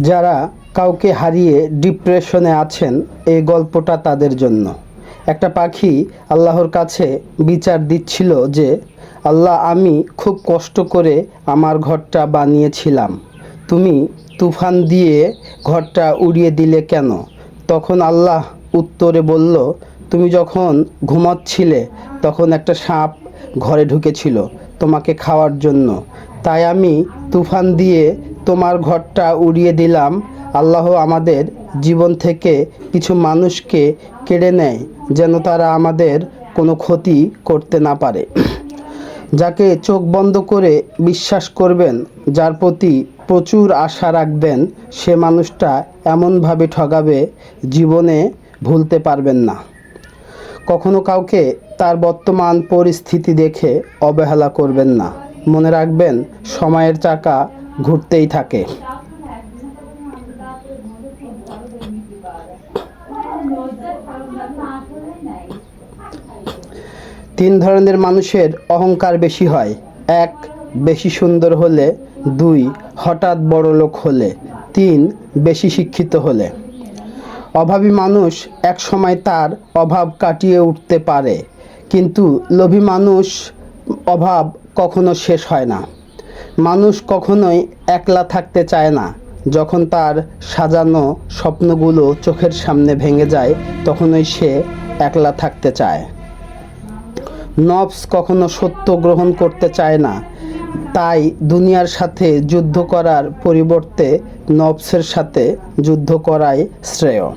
যারা কাউকে হারিয়ে ডিপ্রেশনে আছেন, এই গল্পটা তাদের জন্য। একটা পাখি আল্লাহর কাছে বিচার দিচ্ছিল যে, আল্লাহ, আমি খুব কষ্ট করে আমার ঘরটা বানিয়েছিলাম। তুমি তুফান দিয়ে ঘরটা উড়িয়ে দিলে কেন? তখন আল্লাহ উত্তরে বলল, তুমি যখন ঘুমাচ্ছিলে, তখন একটা সাপ ঘরে ঢুকেছিল তোমাকে খাওয়ার জন্য। তাই আমি তুফান দিয়ে তোমার ঘরটা উড়িয়ে দিলাম। আল্লাহ আমাদের জীবন থেকে কিছু মানুষকে কেড়ে নেয়, যেন তারা আমাদের কোনো ক্ষতি করতে না পারে। যাকে চোখ বন্ধ করে বিশ্বাস করবেন, যার প্রতি প্রচুর আশা রাখবেন, সে মানুষটা এমনভাবে ঠগাবে, জীবনে ভুলতে পারবেন না। কখনো কাউকে তার বর্তমান পরিস্থিতি দেখে অবহেলা করবেন না। মনে রাখবেন, সময়ের চাকা ঘুরতেই থাকে। তিন ধরনের মানুষের অহংকার বেশি হয়। এক, বেশি সুন্দর হলে। দুই, হঠাৎ বড় লোক হলে। তিন, বেশি শিক্ষিত হলে। অভাবী মানুষ এক সময় তার অভাব কাটিয়ে উঠতে পারে, কিন্তু লোভী মানুষ অভাব কখনো শেষ হয় না। মানুষ কখনোই একলা থাকতে চায় না। যখন তার সাজানো স্বপ্নগুলো চোখের সামনে ভেঙে যায়, তখনই সে একলা থাকতে চায়। নবস কখনো সত্য গ্রহণ করতে চায় না। তাই দুনিয়ার সাথে যুদ্ধ করার পরিবর্তে নবসের সাথে যুদ্ধ করাই শ্রেয়।